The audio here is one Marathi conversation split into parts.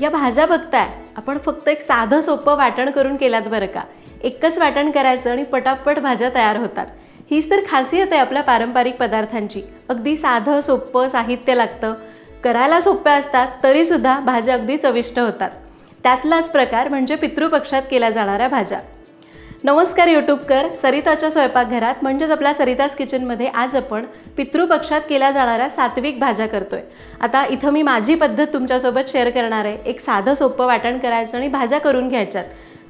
या भाज्या बघताय. आपण फक्त एक साधं सोपं वाटण करून केलात बरं का? एकच वाटण करायचं आणि पटापट भाज्या तयार होतात. हीच तर खासियत आहे आपल्या पारंपरिक पदार्थांची. अगदी साधं सोपं साहित्य लागतं. करायला सोप्या असतात तरीसुद्धा भाज्या अगदी चविष्ट होतात. त्यातलाच प्रकार म्हणजे पितृपक्षात केल्या जाणाऱ्या भाज्या. नमस्कार यूट्यूबकर सरिताच्या स्वयंपाकघरात म्हणजेच आपल्या सरिताज किचनमध्ये आज आपण पितृपक्षात केल्या जाणाऱ्या सात्विक भाज्या करतोय. आता इथं मी माझी पद्धत तुमच्यासोबत शेअर करणार आहे. एक साधं सोपं वाटण करायचं आणि भाज्या करून घ्यायच्यात.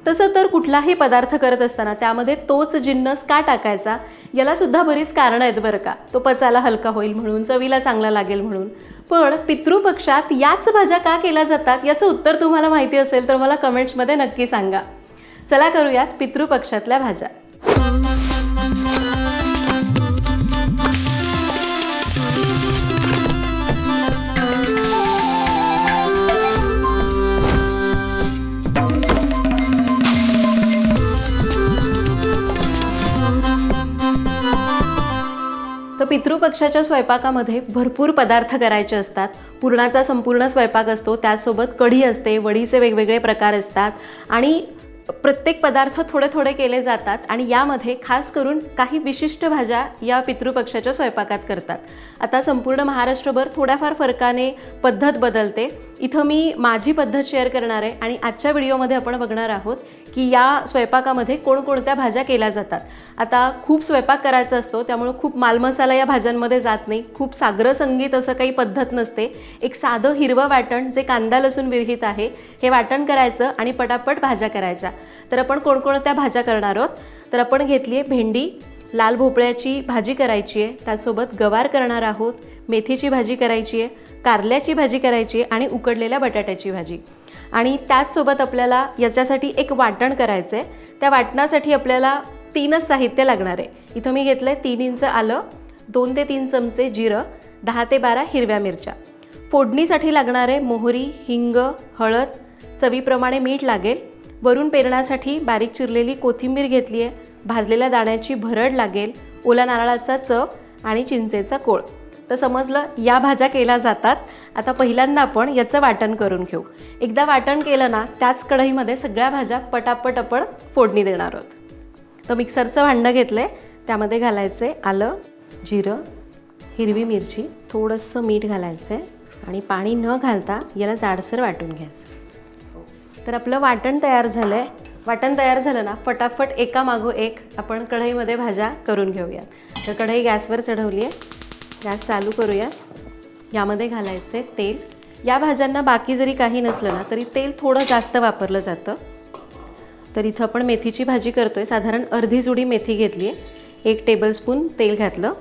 तसं तर कुठलाही पदार्थ करत असताना त्यामध्ये तोच जिन्नस का टाकायचा? यालासुद्धा बरीच कारणं आहेत बरं का. तो पचायला हलका होईल म्हणून चवीला चांगला लागेल म्हणून. पण पितृपक्षात याच भाज्या का केल्या जातात? याचं उत्तर तुम्हाला माहिती असेल तर मला कमेंट्समध्ये नक्की सांगा. चला करूयात पितृपक्षातल्या भाज्या. तर पितृपक्षाच्या स्वयंपाकामध्ये भरपूर पदार्थ करायचे असतात. पुरणाचा संपूर्ण स्वयंपाक असतो त्यासोबत कढी असते वडीचे वेगवेगळे प्रकार असतात. आणि प्रत्येक पदार्थ थोडे थोडे केले जातात आणि यामध्ये खास करून काही विशिष्ट भाज्या या पितृपक्षाच्या स्वयंपाकात करतात. आता संपूर्ण महाराष्ट्रभर थोड्याफार फरकाने पद्धत बदलते. इथं मी माझी पद्धत शेअर करणार आहे आणि आजच्या व्हिडिओमध्ये आपण बघणार आहोत की या स्वयंपाकामध्ये कोणकोणत्या भाज्या केल्या जातात. आता खूप स्वयंपाक करायचा असतो त्यामुळे खूप मालमसाला या भाज्यांमध्ये जात नाही. खूप सागर संगीत असं काही पद्धत नसते. एक साधं हिरवं वाटण जे कांदा लसूण विरहित आहे हे वाटण करायचं आणि पटापट भाज्या करायच्या. तर आपण कोणकोणत्या भाज्या करणार आहोत? तर आपण घेतली आहे भेंडी लाल भोपळ्याची भाजी करायची आहे त्यासोबत गवार करणार आहोत मेथीची भाजी करायची आहे कारल्याची भाजी करायची आणि उकडलेल्या बटाट्याची भाजी. आणि त्याचसोबत आपल्याला याच्यासाठी एक वाटण करायचं आहे त्या वाटणासाठी आपल्याला तीनच साहित्य लागणार आहे. इथं मी घेतलं आहे तीन इंच आलं दोन ते तीन चमचे जिरं दहा ते बारा हिरव्या मिरच्या. फोडणीसाठी लागणार आहे मोहरी हिंग हळद चवीप्रमाणे मीठ लागेल. वरून पेरण्यासाठी बारीक चिरलेली कोथिंबीर घेतली आहे भाजलेल्या दाण्याची भरड लागेल. ओला नारळाचा चप आणि चिंचेचा कोळ. तर समजलं या भाज्या केल्या जातात. आता पहिल्यांदा आपण याचं वाटण करून घेऊ. एकदा वाटण केलं ना त्याच कढईमध्ये सगळ्या भाज्या पटापट आपण फोडणी देणार आहोत. तर मिक्सरचं भांडं घेतलं आहे त्यामध्ये घालायचे आलं जिरं हिरवी मिरची थोडंसं मीठ घालायचं आहे आणि पाणी न घालता याला जाडसर वाटून घ्यायचं. तर आपलं वाटण तयार झालं आहे वाटण तयार झालं ना फटाफट एकामागो एक आपण कढईमध्ये भाज्या करून घेऊयात. तर कढई गॅसवर चढवली आहे गॅस चालू करूया. यामध्ये घालायचं आहे तेल. या भाज्यांना बाकी जरी काही नसलं ना तरी तेल थोडं जास्त वापरलं जातं. तर इथं आपण मेथीची भाजी करतो आहे साधारण अर्धी जुडी मेथी घेतली आहे एक टेबलस्पून तेल घातलं.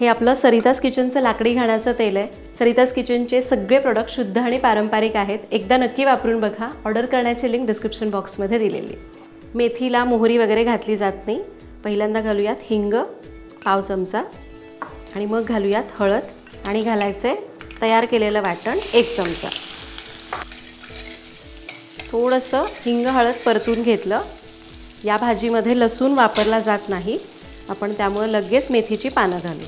हे आपलं सरिताज किचनचं लाकडी घाण्याचं तेल आहे. सरिताज किचनचे सगळे प्रोडक्ट शुद्ध आणि पारंपरिक आहेत. एकदा नक्की वापरून बघा. ऑर्डर करण्याची लिंक डिस्क्रिप्शन बॉक्समध्ये दिलेली मेथीला मोहरी वगैरे घातली जात नाही. पहिल्यांदा घालूयात हिंग पाव चमचा. आणि मग घालूयात हळद आणि घालायचं आहे तयार केलेलं वाटण एक चमचा. थोडंसं हिंग हळद परतून घेतलं. या भाजीमध्ये लसूण वापरला जात नाही. आपण त्यामुळं लगेच मेथीची पानं घालू.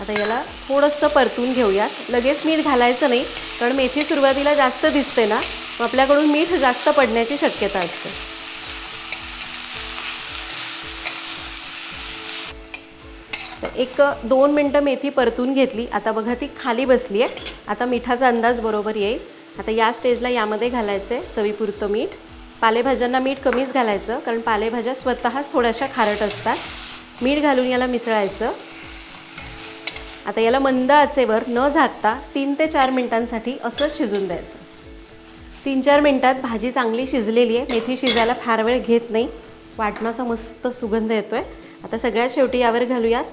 आता याला थोडंसं परतून घेऊयात. लगेच मीठ घालायचं नाही कारण मेथी सुरुवातीला जास्त दिसते ना मग आपल्याकडून मीठ जास्त पडण्याची शक्यता असते. तर एक दोन मिनटं मेथी परतून घेतली. आता बघा ती खाली बसली आहे आता मिठाचा अंदाज बरोबर येईल. आता या स्टेजला यामध्ये घालायचं आहे चवीपुरतं मीठ. पालेभाज्यांना मीठ कमीच घालायचं कारण पालेभाज्या स्वतःच थोड्याशा खारट असतात. मीठ घालून याला मिसळायचं. आता याला मंद आचेवर न झाकता तीन ते चार मिनटांसाठी असंच शिजून द्यायचं. तीन चार मिनटात भाजी चांगली शिजलेली आहे. मेथी शिजायला फार वेळ घेत नाही. वाटणाचा मस्त सुगंध येतो आहे आता सगळ्यात शेवटी यावर घालूयात.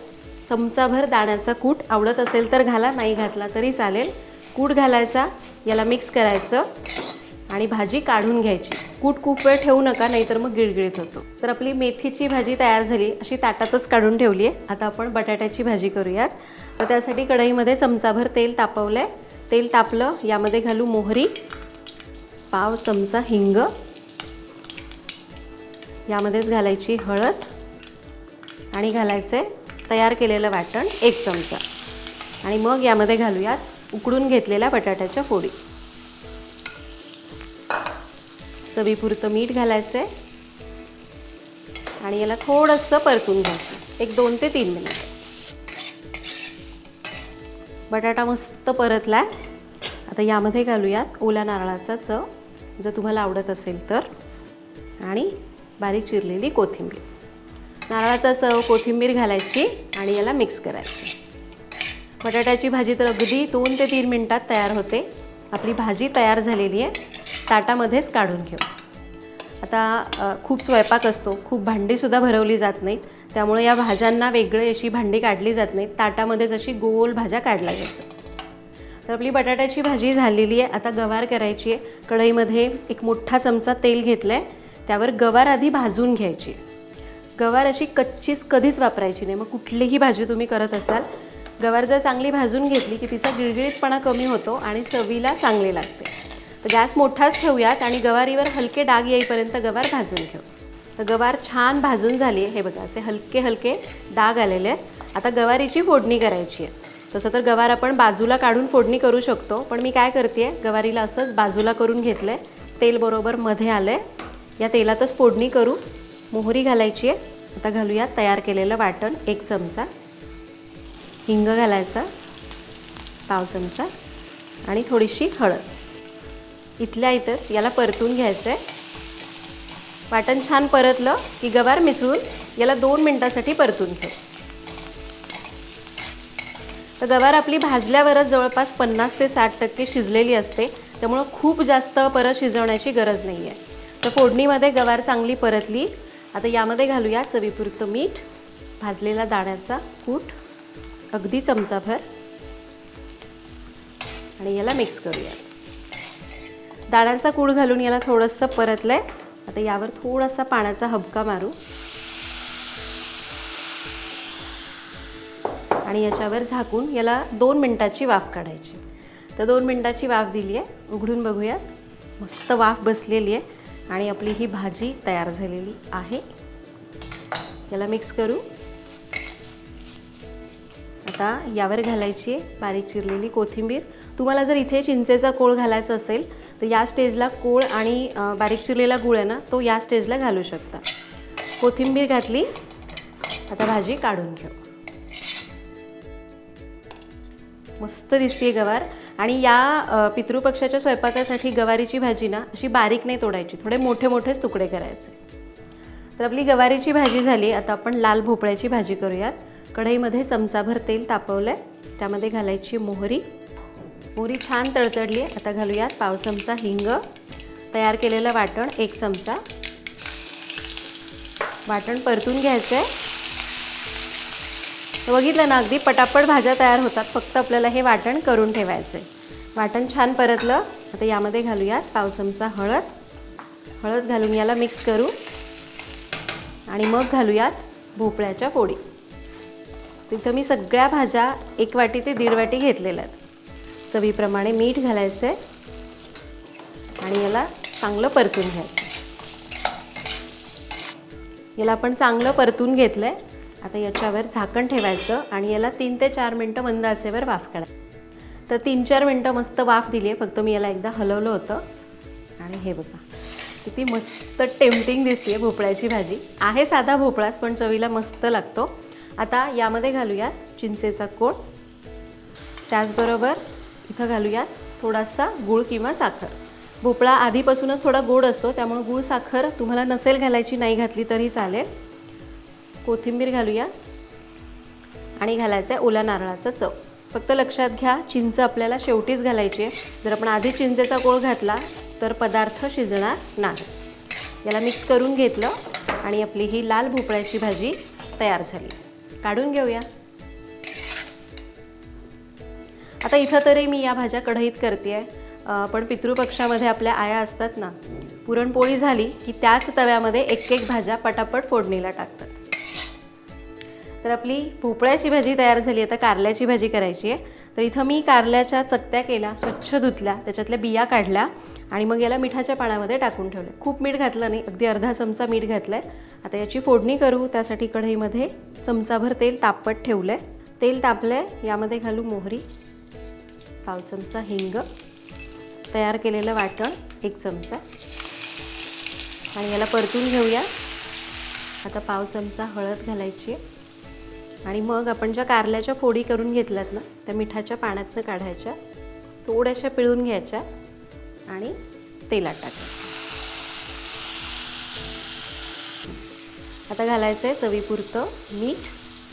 चमचाभर दाण्याचा कूट आवडत असेल तर घाला नाही घातला तरी चालेल. कूट घालायचा याला मिक्स करायचं आणि भाजी काढून घ्यायची. कूट खूप वेळ ठेवू नका नाहीतर मग गिळगिळीत होतो. तर आपली मेथीची भाजी तयार झाली. अशी ताटातच काढून ठेवली आहे. आता आपण बटाट्याची भाजी करूयात. तर त्यासाठी कढईमध्ये चमचाभर तेल तापवलं आहे तेल तापलं यामध्ये घालू मोहरी पाव चमचा हिंग. यामध्येच घालायची हळद. आणि घालायचं आहे तयार केलेलं वाटण एक चमचा. आणि मग यामध्ये घालूयात उकडून घेतलेल्या बटाट्याच्या फोडी. चवीपुरतं मीठ घालायचं आहे आणि याला थोडंसं परतून घ्यायचं. एक दोन ते तीन मिनिट. बटाटा मस्त परतला आता यामध्ये घालूयात ओल्या नारळाचा चव. जर तुम्हाला आवडत असेल तर. आणि बारीक चिरलेली कोथिंबीर. नारळाचा चव कोथिंबीर घालायची आणि याला मिक्स करायचं. बटाट्याची भाजी तर अगदी दोन ते तीन मिनटात तयार होते. आपली भाजी तयार झालेली आहे. ताटामध्येच काढून घेऊ. आता खूप स्वयंपाक असतो. खूप भांडीसुद्धा भरवली जात नाहीत. त्यामुळे या भाज्यांना वेगळी अशी भांडी काढली जात नाहीत. ताटामध्येच अशी गोल भाज्या काढल्या जातात. तर आपली बटाट्याची भाजी झालेली आहे. आता गवार करायची आहे. कढईमध्ये एक मोठा चमचा तेल घेतलं आहे त्यावर गवार आधी भाजून घ्यायची गवार अशी कच्चीच कधीच वापरायची नाही. मग कुठलीही भाजी तुम्ही करत असाल गवार जर चांगली भाजून घेतली की तिचा गिळगिळीतपणा कमी होतो आणि चवीला चांगली लागते. तर गॅस मोठाच ठेवूयात आणि गवारीवर हलके डाग येईपर्यंत गवार भाजून घेऊ. तर गवार छान भाजून झाली आहे. हे बघा असे हलके हलके डाग आलेले आहेत. आता गवारीची फोडणी करायची आहे. तसं तर गवार आपण बाजूला काढून फोडणी करू शकतो पण मी काय करते आहे गवारीला असंच बाजूला करून घेतलं आहे तेल बरोबर मध्ये आलं आहे या तेलातच फोडणी करू. मोहरी घालायची आहे. आता घालूयात तयार केलेलं वाटण एक चमचा. हिंग घालायचा पाव चमचा आणि थोडीशी हळद. इथल्या इथंच याला परतून घ्यायचं आहे वाटण छान परतलं की गवार मिसळून याला दोन मिनटासाठी परतून घेऊ तर गवार आपली भाजल्यावरच जवळपास पन्नास ते साठ टक्के शिजलेली असते. त्यामुळं खूप जास्त परत शिजवण्याची गरज नाही आहे तर फोडणीमध्ये गवार चांगली परतली. आता यामध्ये घालूया चवीपुरतं मीठ भाजलेला दाण्याचा कूट अगदी चमचाभर. आणि याला मिक्स करूया. दाण्याचा कूड घालून याला थोडंसं परतलं आहे आता यावर थोडासा पाण्याचा हबका मारू. आणि याच्यावर झाकून याला दोन मिनटाची वाफ काढायची. तर दोन मिनटाची वाफ दिली आहे उघडून बघूयात. मस्त वाफ बसलेली आहे आणि आपली ही भाजी तयार झालेली आहे. याला मिक्स करू. आता यावर घालायची आहे बारीक चिरलेली कोथिंबीर. तुम्हाला जर इथे चिंचेचा कोळ घालायचा असेल तर या स्टेजला कोळ आणि बारीक चिरलेला गुळ आहे ना तो या स्टेजला घालू शकता. कोथिंबीर घातली. आता भाजी काढून घेऊ. मस्त दिसते गवार. आणि या पितृपक्षाच्या स्वयंपाकासाठी गवारीची भाजी ना अशी बारीक नाही तोडायची थोडे मोठे मोठेच तुकडे करायचे. तर आपली गवारीची भाजी झाली आता आपण लाल भोपळ्याची भाजी करूयात. कढईमध्ये चमचाभर तेल तापवलं आहे त्यामध्ये घालायची मोहरी. मोहरी छान तळतळली आहे आता घालूयात पाव चमचा हिंग. तयार केलेलं वाटण एक चमचा. वाटण परतून घ्यायचं आहे बघितलं ना अगदी पटापट भाज्या तयार होतात. फक्त आपल्याला हे वाटण करून ठेवायचं आहे वाटण छान परतलं. आता यामध्ये घालूयात पाव चमचा हळद. हळद घालून याला मिक्स करू. आणि मग घालूयात भोपळ्याच्या फोडी. तिथं मी सगळ्या भाज्या एक वाटी ते दीड वाटी घेतलेल्या आहेत. चवीप्रमाणे मीठ घालायचं आहे आणि याला चांगलं परतून घ्यायचं याला आपण चांगलं परतून घेतलं आहे आता याच्यावर झाकण ठेवायचं आणि याला तीन ते चार मिनटं मंद आचेवर वाफ काढायचं. तर तीन चार मिनटं मस्त वाफ दिली आहे फक्त मी याला एकदा हलवलं होतं. आणि हे बघा किती मस्त टेम्पटिंग दिसते आहे भोपळ्याची भाजी. आहे साधा भोपळाच पण चवीला मस्त लागतो. आता यामध्ये घालूयात चिंचेचा कोळ. त्याचबरोबर इथं घालूयात थोडासा गूळ किंवा साखर. भोपळा आधीपासूनच थोडा गोड असतो त्यामुळे गूळ साखर तुम्हाला नसेल घालायची नाही घातली तरी चालेल. कोथिंबीर घालूया आणि घालायचं आहे ओला नारळाचा चव. फक्त लक्षात घ्या चिंच आपल्याला शेवटीच घालायची आहे. जर आपण आधी चिंचेचा गोळ घातला तर पदार्थ शिजणार नाही. याला मिक्स करून घेतलं आणि आपली ही लाल भोपळ्याची भाजी तयार झाली. काढून घेऊया. आता इथं तरी मी या भाज्या कढईत करते आहे पण पितृपक्षामध्ये आपल्या आया असतात ना पुरणपोळी झाली की त्याच तव्यामध्ये एक एक भाज्या पटापट फोडणीला टाकतात. तर आपली भोपळ्याची भाजी तयार झाली आता कारल्याची भाजी करायची आहे. तर इथं मी कारल्याच्या चकत्या केल्या स्वच्छ धुतल्या त्याच्यातल्या बिया काढल्या आणि मग याला मिठाच्या पाण्यामध्ये टाकून ठेवले खूप मीठ घातलं नाही अगदी अर्धा चमचा मीठ घातलं आहे आता याची फोडणी करू त्यासाठी कढईमध्ये चमचाभर तेल तापत ठेवलं आहे तेल तापलं आहे यामध्ये घालू मोहरी पाव चमचा हिंग तयार केलेलं वाटण एक चमचा. आणि याला परतून घेऊया. आता पाव चमचा हळद घालायची आहे. आणि मग आपण ज्या कारल्याच्या फोडी करून घेतल्यात ना त्या मिठाच्या पाण्यातनं काढायच्या थोड्याशा पिळून घ्यायच्या आणि तेलात टाकायचं आता घालायचं आहे चवीपुरतं मीठ.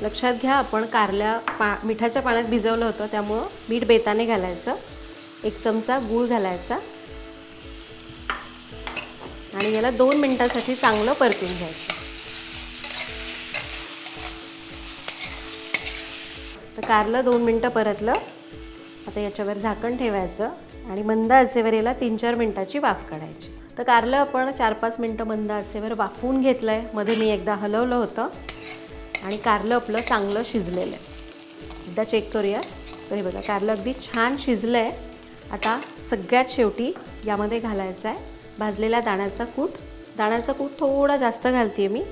लक्षात घ्या आपण कारल्या पा मिठाच्या पाण्यात भिजवलं होतं त्यामुळं मीठ बेताने घालायचं. एक चमचा गूळ घालायचा. आणि याला दोन मिनटासाठी चांगलं परतून घ्यायचं. तर कारलं दोन मिनटं परतलं. आता याच्यावर झाकण ठेवायचं आणि मंद आचेवर याला तीन चार मिनटाची वाफ काढायची. तर कारलं आपण चार पाच मिनटं मंद आचेवर वाफवून घेतलं आहे मध्ये मी एकदा हलवलं होतं आणि कारलं आपलं चांगलं शिजलेलं आहे. एकदा चेक करूया. तर हे बघा कारलं अगदी छान शिजलं आहे आता सगळ्यात शेवटी यामध्ये घालायचं आहे भाजलेला दाण्याचा कूट. दाण्याचा कूट थोडा जास्त घालते मी.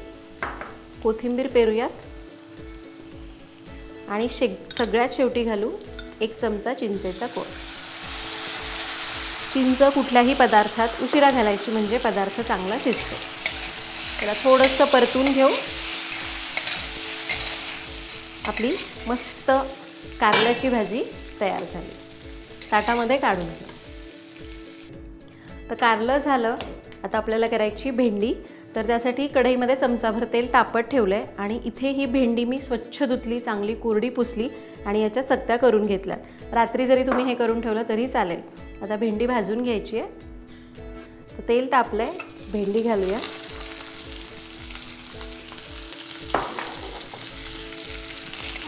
कोथिंबीर पेरूयात. आणि शे सगळ्यात शेवटी घालू एक चमचा चिंचेचा कोळ चिंच कुठल्याही पदार्थात उशिरा घालायची म्हणजे पदार्थ चांगला शिजतो. त्याला थोडंसं परतून घेऊ. आपली मस्त कारल्याची भाजी तयार झाली. ताटामध्ये काढून घेऊ. तर कारलं झालं. आता आपल्याला करायची भेंडी. तर त्यासाठी कढईमध्ये चमचाभर तेल तापत ठेवलं आहे आणि इथे ही भेंडी मी स्वच्छ धुतली चांगली कोरडी पुसली आणि याच्या चकत्या करून घेतल्यात. रात्री जरी तुम्ही हे करून ठेवलं तरी चालेल. आता भेंडी भाजून घ्यायची आहे. तर तेल तापलं आहे भेंडी घालूया.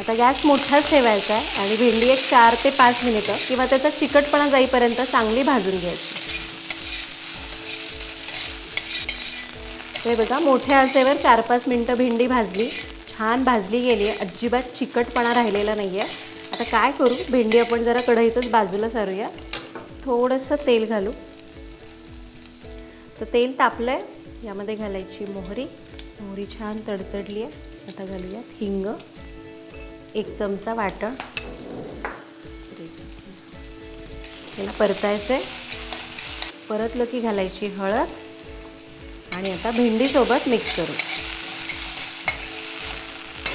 आता गॅस मोठाच ठेवायचा आहे आणि भेंडी एक चार ते पाच मिनिटं किंवा त्याचा चिकटपणा जाईपर्यंत चांगली भाजून घ्यायची. हे बघा मोठ्या आचेवर चार पाच मिनटं भेंडी भाजली. छान भाजली गेली. आहे अजिबात चिकटपणा राहिलेला नाही आहे आता काय करू? भेंडी आपण जरा कढईतच बाजूला सारूया. थोडंसं तेल घालू. तर तेल तापलं आहे यामध्ये घालायची मोहरी. मोहरी छान तडतडली आहे. आता घालूयात हिंग. एक चमचा वाटण. त्याला परतायचं आहे परतलं की घालायची हळद. आणि आता भेंडीसोबत मिक्स करू.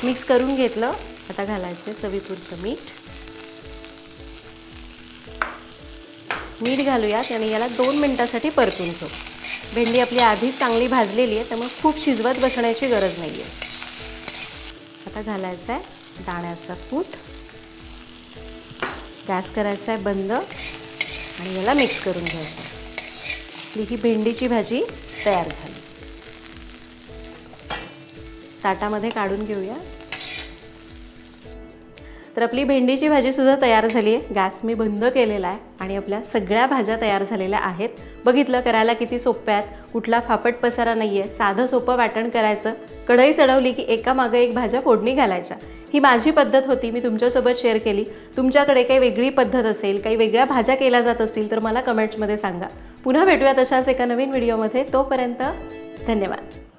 मिक्स करून घेतलं. आता घालायचं चवीपुरतं मीठ. मीठ घालूयात आणि याला दोन मिनटासाठी परतून घेऊ भेंडी आपली आधीच चांगली भाजलेली आहे त्यामुळे खूप शिजवत बसण्याची गरज नाही आहे आता घालायचं आहे दाण्याचा कूट. गॅस करायचा आहे बंद. आणि याला मिक्स करून घ्यायचं आपली ही भेंडीची भाजी तयार झाली. ताटामध्ये काढून घेऊया. तर आपली भेंडीची भाजीसुद्धा तयार झाली आहे. गॅस मी बंद केलेला आहे आणि आपल्या सगळ्या भाज्या तयार झालेल्या आहेत. बघितलं करायला किती सोप्या आहेत. कुठला फापट पसारा नाही आहे साधं सोपं वाटण करायचं. कढई चढवली की एका मागं एक भाज्या फोडणी घालायच्या. ही माझी पद्धत होती. मी तुमच्यासोबत शेअर केली. तुमच्याकडे काही वेगळी पद्धत असेल काही वेगळ्या भाज्या केल्या जात असतील तर मला कमेंट्समध्ये सांगा. पुन्हा भेटूया तशाच एका नवीन व्हिडिओमध्ये. तोपर्यंत धन्यवाद.